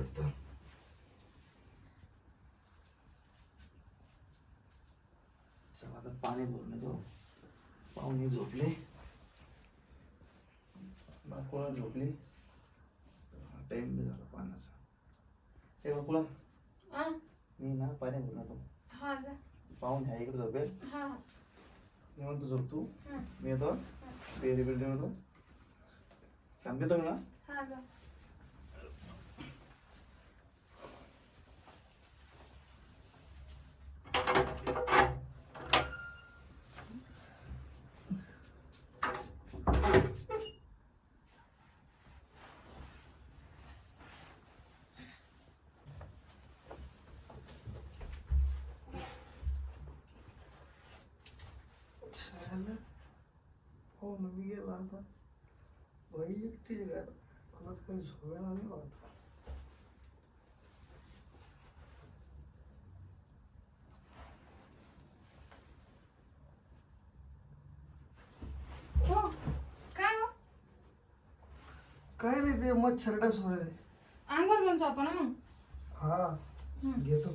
वाटतं. चला आता पाणी भरून येतो. पाहुणे झोपले. बाकुळा झोपले. टाइम बी झाला पाण्याचा. हे बाकुळा मी ना पाणी भरून येतो. हा जा. पाहुणे आहे इकडे झोपेल. हा. मी म्हणतो झोप तू. मी येतो. पेरी बिल देऊन येतो. सांगते तुम्ही ना छान हो ना मी गेला आता. बाई एकटी घर मला काही झोपेना नाही वाटत. हो काय हो? काय नाही ते मच्छरडा सोडायला. अंघोळ घेऊन झोपा ना मग. हा हम्म. घेतो.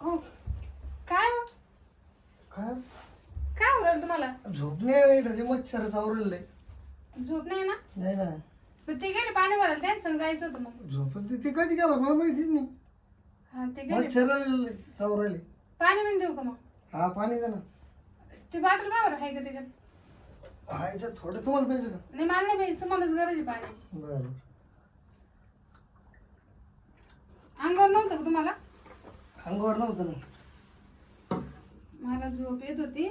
हो काय हो काय काय उरल तुम्हाला? झोप नाही नाही मच्छर चावरले झोप नाही ना? नाही ना. पण ते गेले पाणी भरायला संग जायचं होतं मग. झोप ते कधी गेला मला माहितीच नाही. हा ते गेले. मच्छर चावरले पाणी पण देऊ का मग? हा पाणी दे ना. ती बाटल बाबर आहे का त्याच्यात? हा याच्यात थोडं तुम्हाला पाहिजे का? नाही मला नाही पाहिजे तुम्हालाच गरज आहे पाण्याची. बरं. अंगावर नव्हतं का तुम्हाला? अंगावर नव्हतं ना. मला झोप येत होती.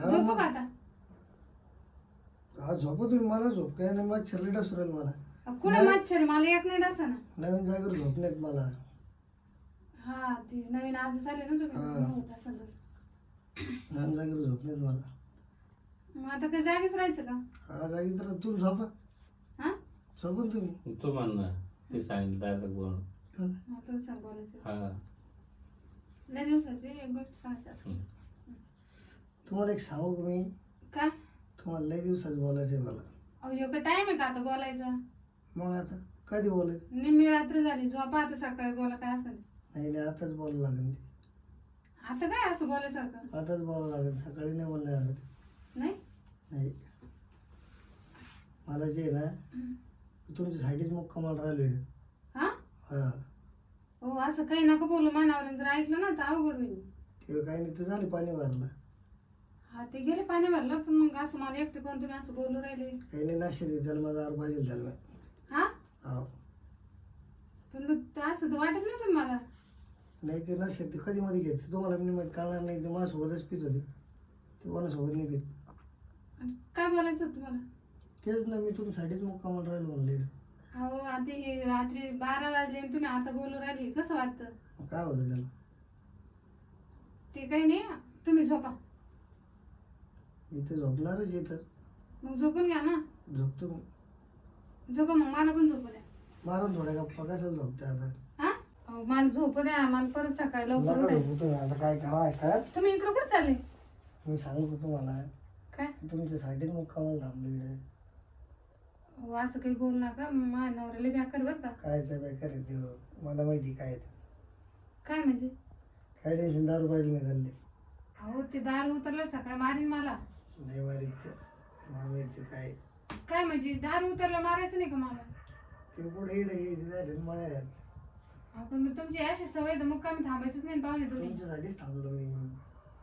झोपू का आता? हा झोपा तुम्ही मला झोप. काय नाही मच्छर लेटा सुरेल मला. कुठे मच्छर? मला एक नाही डसा ना. नवीन जागेवर झोप नाहीत मला. हा ते नवीन आज झाले ना तुम्ही. हा. मग होत. नवीन जागेवर झोप नाहीत मला. मग आता काय जागीच राहायचं का? हा जागी तर तुम्ही झोपा. हा? झोपून तुम्ही. तू म्हण ना ते सांगितलं मग तुला सांग बोलायचं. हा. लय दिवसाची एक गोष्ट सांगायची. तुम्हाला एक सांगू का मी? काय तुम्हाला लय दिवसात बोलायचं आहे मला. अहो टाइम आहे का आता बोलायचा? मग आता कधी बोलायचं निम्मी रात्र झाली झोपा आता सकाळी बोला काय असेल. नाही नाही आताच बोलावं लागेल ते. आता काय असं बोलायसारखं? आताच बोलावं लागेल सकाळी नाही बोलणार लागत नाही? नाही. मला जे आहे ना तुमच्यासाठीच मग कमाल राहिले हा? हा. हो असं काही नका बोलू मानावर जर ऐकलं ना तर अवघड होईल. ते काही नाही तर झाले पाणी भरलं. हा ते गेले पाणी भरलं पण मग असं मला एकटे पण तुम्ही असं बोलू राहिले. काही नाही दे त्याला माझा त्याला हा? हा. पण मग ते असं तर वाटत नाही तुम्ही मला नाही ते नशे ते कधी मध्ये घेते तुम्हाला मी माहिती कळणार नाही ते माझ्यासोबतच पित होते. ते कोणासोबत नाही पित. आणि काय बोलायचं होतं तुम्हाला? तेच ना मी तुमच्यासाठीच मग कमाल राहिलो म्हणले अहो आता हे रात्री बारा वाजले आणि तुम्ही आता बोलू राहिले कसं वाटतं? काय होतं त्याला? ते काही नाही तुम्ही झोपा. तर झोपणारच येतच मग झोपून घ्या ना. झोपतो मी. झोपा मग मला पण झोपू द्या. मारून थोड्या गप्पा कशाला झोपते आता. हा? अहो, मला झोपू द्या मला परत सकाळी लवकर नका उठायचं. झोपू तुम्ही आता काय करा ऐका तुम्ही इकडं कुठं चालले? मी सांगू का तुम्हाला. काय? तुमच्यासाठीच मग कमाल थांबलो इकडे. अहो, असं काही बोलू नका माझ्या नवऱ्याला बॅकर बरं का? कायचं बेकार आहे हो. मला माहिती काय ते. काय म्हणजे? काय टेन्शन? दारू पाहिजे मी खाल्ली अहो ते दारू उतरलं सकाळी मारीन मला. मला माहिती काय? काय म्हणजे दारू उतरलं मारायचं नाही का मला ते पुढे इकडे यायचे झाले मळ्यात. अहो, पण मग तुमची अशी सवय तर मग कमी थांबायचीच नाही पाहुणे तुम्ही तुमच्यासाठीच थांबलो मी.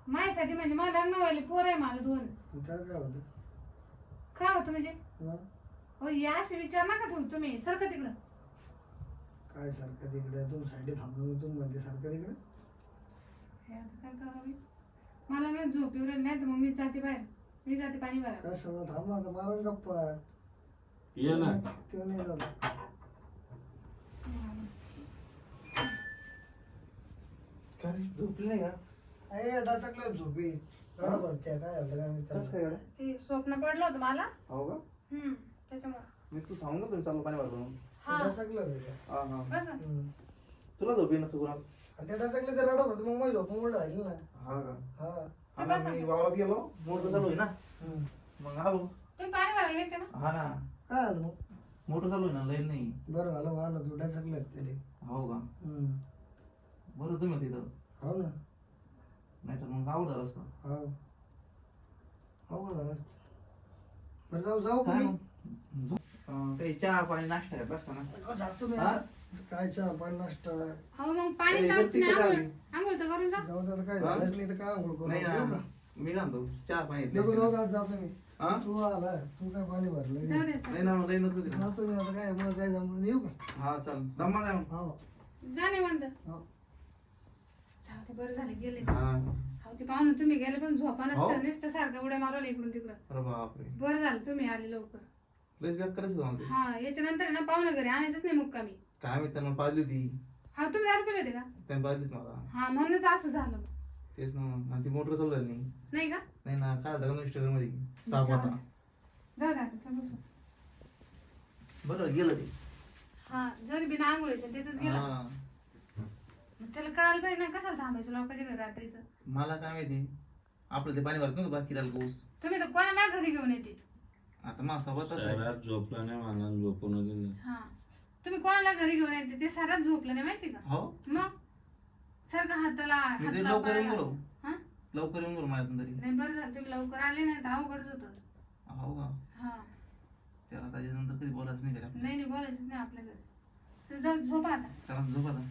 माझ्यासाठी म्हणजे मला लग्न व्हायला पोर आहे मला दोन. मग काय काय होतं? काय होतं म्हणजे? मग हो या असे विचार नका ठेवू तुम्ही. सारखं तिकडं काय सारखं तिकडे तुमच्यासाठी थांबलो मी. तुम्ही म्हणते सारखं तिकडे हे आता काय करावं? मला नाही झोप येऊ राहिली नाही तर मग मी जाते बाहेर. मी जाते पाणी काय सगळं मारून गप्पा ये ना. ते नाही रे, झोपली नाही का? अरे डाचकल्या झोपी. रडत होत्या काय झालं काय माहीत कसं त्याला. काय गड्या? ते स्वप्न पडलं होतं मला. हो का? हम्म त्याच्यामुळे. मी तू सांगू ना तुम्ही चालू पाणी म्हणून. हा. डाचकलं होतं ते. हा हा. कसं? हम्म. तुला झोप येईन का कुणाला? आणि ते डाचकले ते रडत होते मग माझी झोप मोड झाली ना. हा का? हा. हा ना, मी वावरात गेलो मोटर चालू आहे ना. मग आलो तुम्ही पाणी भरायला घेते ना हा ना काय मग? मोटर चालू आहे ना लाईन नाही बरं झालं वाहन तू डाचकले त्याले हो का हम्म. बरं तुम्ही तिथं हो ना नाही तर मग आवड झालं असतं हो अवघड झालं असतं. बरं जाऊ जाऊ का काय मी? मग? झोप. अं, काही चहा पाणी नाश्ता आहे बसता ना जातो मी हा? आता काय चहा पाणी नाश्ता हो मग पाणी आंघोळ. आंघोळ तर करून जा जाऊ दे आता काय हा? झालंच नाही तर काय आंघोळ करू नाही येऊ ना का? मी जाणतो चहा पाणी येत नको नाही. जाऊ दे, आज जातो मी हा? तू आला तू काय पाणी भरलं जाऊ दे नाही ना मला लाईनच होती ना जातो मी आता काय मला काय जमलं येऊ का हा चल जमा जा मग. हो जा नाही म्हणत हो. जाऊ दे बरं झालं गेले हा ते पाहुणे तुम्ही गेले पण झोपा हो. नसतं नुसतं सारखं उड्या मारवलं इकडून तिकडं अरे बापरे बरं झालं तुम्ही आले लवकर लयच बॅग करायचं होतं. हा याच्यानंतर ना पाहुणे घरी आणायचंच नाही मुक्कामी काय मी त्यांना पाजली होती हा तुम्ही दारू पिले होते का? त्यांनी पाजलीच मला. हा म्हणूनच असं झालं तेच ना मग. आणि ती मोटर चालू झाली नाही. नाही का? नाही ना काय झालं मिस्टरमध्ये साप होता. जाऊ दे आता. बरं गेलं ते. हा जरी बिना आंघोळीचं त्याच गेलं. हा. मग त्याला कळायला पाहिजे ना कशाला थांबायचं लोकांच्या घरी रात्रीचं? मला काय माहिती आपलं ते पाणी भरत नव्हतं बाकी राहिलं पाऊस तुम्ही तर कोणाला घरी घेऊन येते? आता माझा आहे. शहरात झोपलं नाही मला झोपून दिलं हा. तुम्ही कोणाला घरी घेऊन येते ते सारात झोपलं नाही माहिती का? हो. मग? सारखं हाताला मी ते हातला लवकर येऊन हा? लवकर येऊन बरं माझ्यातून तरी. नाही बरं झालं तुम्ही लवकर आले नाही तर अवघडच होतं. हो का? हा. त्याला त्याच्यानंतर कधी बोलायचं नाही त्याला. नाही नाही बोलायचंच नाही आपल्या घरी. तर जाऊ झोपा आता. चला झोप आता.